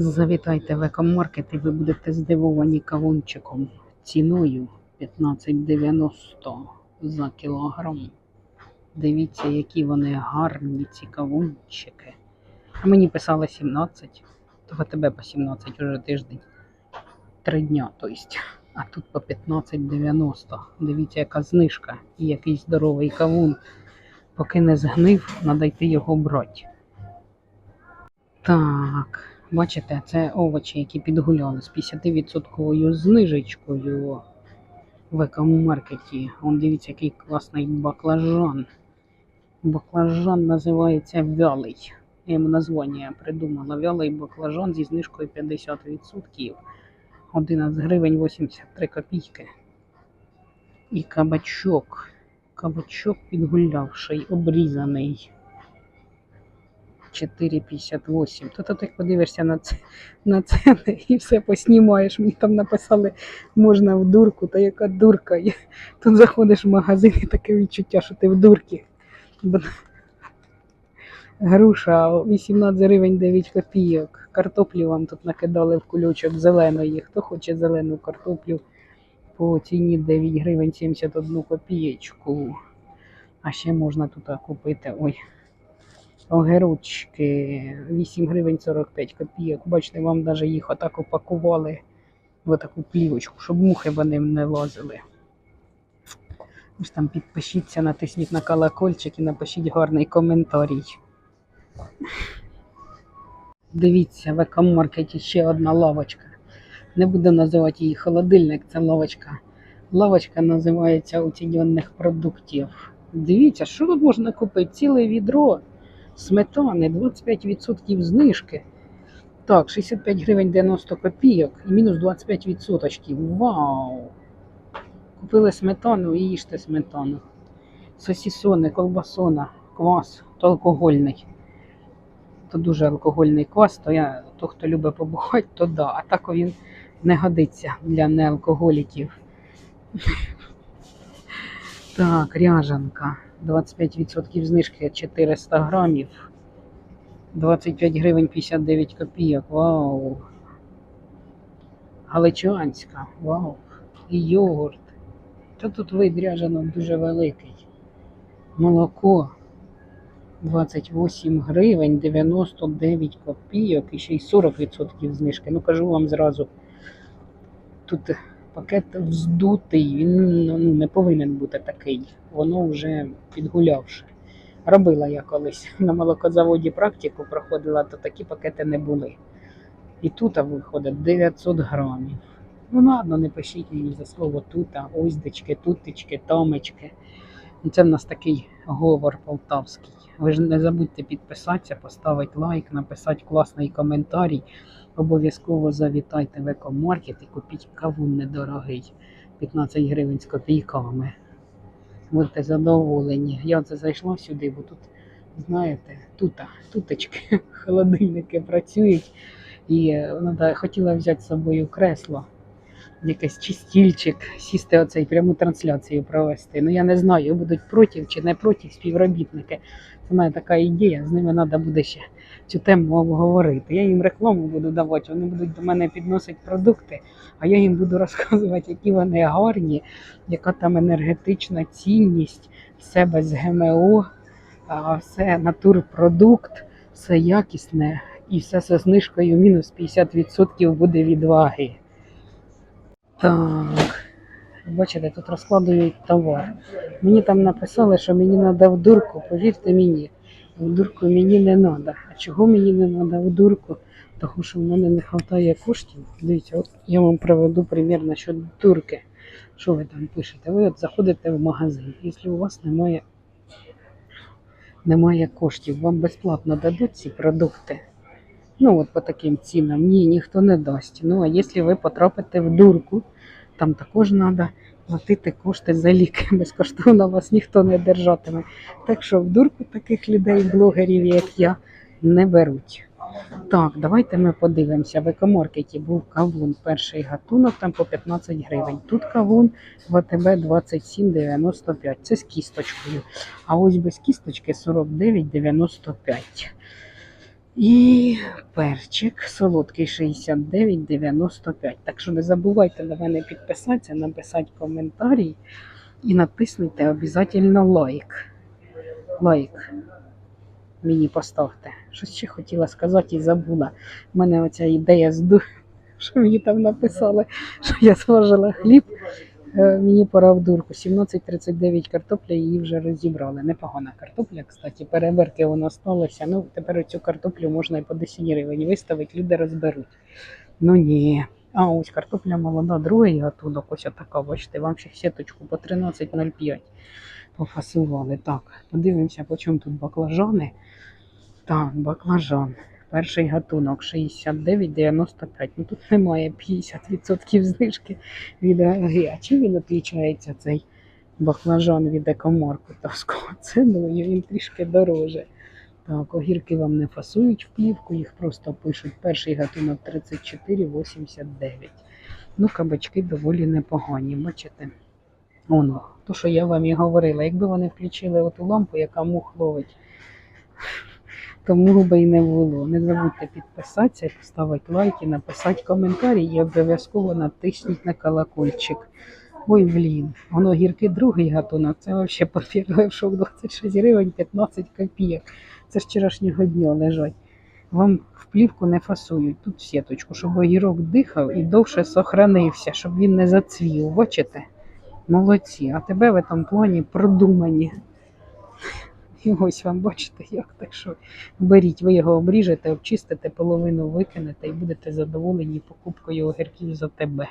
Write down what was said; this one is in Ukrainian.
Завітайте в екомаркет і ви будете здивовані кавунчиком ціною 15,90 за кілограм. Дивіться, які вони гарні, ці кавунчики. А мені писали 17, то тебе по 17 уже тиждень. Три дня, то есть. А тут по 15,90. Дивіться, яка знижка і який здоровий кавун. Поки не згнив, йти його брати. Так, бачите, це овочі, які підгуляли з 50% знижечкою в екомаркеті. Он дивіться, який класний баклажан. Баклажан називається вялий. Я йому названня придумала. Вялий баклажан зі знижкою 50%. 11 гривень 83 копійки. І кабачок. Кабачок підгулявший, обрізаний. 4,58. То ти подивишся на це на ціни і все поснімаєш. Мені там написали, можна в дурку, та яка дурка. Я- Тут заходиш в магазин і таке відчуття, що ти в дурці. Груша 18 гривень 9 копійок. Картоплі вам тут накидали в кульочок зеленої. Хто хоче зелену картоплю по ціні 9 гривень 71 копієчку. А ще можна тут купити. Ой, огірочки 8 гривень 45 копійок. Бачите, вам навіть їх отак упакували в таку плівочку, щоб мухи вони не лазили. Ось там підпишіться, натисніть на колокольчик і напишіть гарний коментарій. Дивіться, в екомаркеті ще одна лавочка. Не буду називати її холодильник, це лавочка. Лавочка називається уцінених продуктів. Дивіться, що тут можна купити? Ціле відро сметани, 25% знижки. Так, 65 гривень 90 копійок і мінус 25%. Вау! Купили сметану і їжте сметану. Сосісони, колбасона, квас, то алкогольний. То дуже алкогольний квас, то я, то хто любить побухати, то да. А так він не годиться для неалкоголіків. Так, ряжанка. 25% знижки 400 грамів. 25 гривень 59 копійок. Вау. Галичанська. Вау. І йогурт. Та тут вид ряжанок дуже великий. Молоко 28 гривень 99 копійок і ще й 40% знижки. Ну кажу вам зразу. Тут пакет вздутий, він ну, не повинен бути такий. Воно вже підгулявши. Робила я колись на молокозаводі практику, проходила, то такі пакети не були. І тут виходить 900 грамів. Ну ладно, не пишіть мені за слово тута, оздечки, тутечки, томечки. Це в нас такий говор полтавський. Ви ж не забудьте підписатися, поставити лайк, написати класний коментарій. Обов'язково завітайте в екомаркет і купіть кавун недорогий. 15 гривень з копійками. Будьте задоволені. Я це зайшла сюди, бо тут, знаєте, тута, туточки, холодильники працюють. І е, надо, хотіла взяти з собою кресло, якийсь чистільчик, сісти оцей пряму трансляцію провести. Ну я не знаю, будуть проти чи не проти співробітники. Це мене така ідея, з ними треба буде ще цю тему обговорити. Я їм рекламу буду давати, вони будуть до мене підносити продукти, а я їм буду розказувати, які вони гарні, яка там енергетична цінність, все без ГМО, все натурпродукт, все якісне і все зі знижкою мінус 50% буде від ваги. Так, бачите, тут розкладують товар. Мені там написали, що мені треба в дурку, повірте мені, в дурку мені не треба. А чого мені не треба в дурку? Тому що в мене не вистачає коштів. Дивіться, от я вам приведу примір насчет дурки. Що ви там пишете? Ви от заходите в магазин. Якщо у вас немає, немає коштів, вам безплатно дадуть ці продукти. Ну от по таким цінам. Ні, ніхто не дасть. Ну а якщо ви потрапите в дурку, там також треба платити кошти за ліки. Безкоштовно вас ніхто не держатиме. Так що в дурку таких людей, блогерів, як я, не беруть. Так, давайте ми подивимося. В екомаркеті був кавун, перший гатунок, там по 15 гривень. Тут кавун в АТБ 27,95. Це з кісточкою. А ось без кісточки 49,95. І перчик солодкий 69,95. Так що не забувайте на мене підписатися, написати коментарі і натиснути обов'язково лайк. Лайк. Мені поставте. Щось ще хотіла сказати і забула. У мене оця ідея з що мені там написали, що я зважила хліб. Е, Мені пора в дурку. 17,39 картопля її вже розібрали. Непогана картопля, кстати. Переберки воно сталося. Ну, тепер цю картоплю можна і по 10 гривень виставити, люди розберуть. Ну ні. А ось картопля молода, другий гатунок, ось така, бачите, вам ще сіточку по 13,05 пофасували. Так, подивимося, по чому тут баклажани. Так, баклажан. Перший гатунок 69,95. Ну тут немає 50% знижки від АГ. А чим він відрізняється цей баклажан від екомаркетовського ціною? Він трішки дороже. Так, огірки вам не фасують в плівку, їх просто пишуть. Перший гатунок 34,89. Ну, кабачки доволі непогані, бачите? Воно, то, що я вам і говорила, якби вони включили оту лампу, яка мух ловить, то мух би і не було. Не забудьте підписатися, поставити лайки, написати коментарі і обов'язково натисніть на колокольчик. Ой, блін, воно гірки другий гатунок, це взагалі папір шов 26 гривень 15 копійок. Це ж вчорашнього дня лежать. Вам в плівку не фасують. Тут сіточку, щоб огірок дихав і довше сохранився, щоб він не зацвів. Бачите? Молодці. А тебе в цьому плані продумані. Ось вам бачите, як так що беріть, ви його обріжете, обчистите, половину викинете і будете задоволені покупкою огірків за тебе.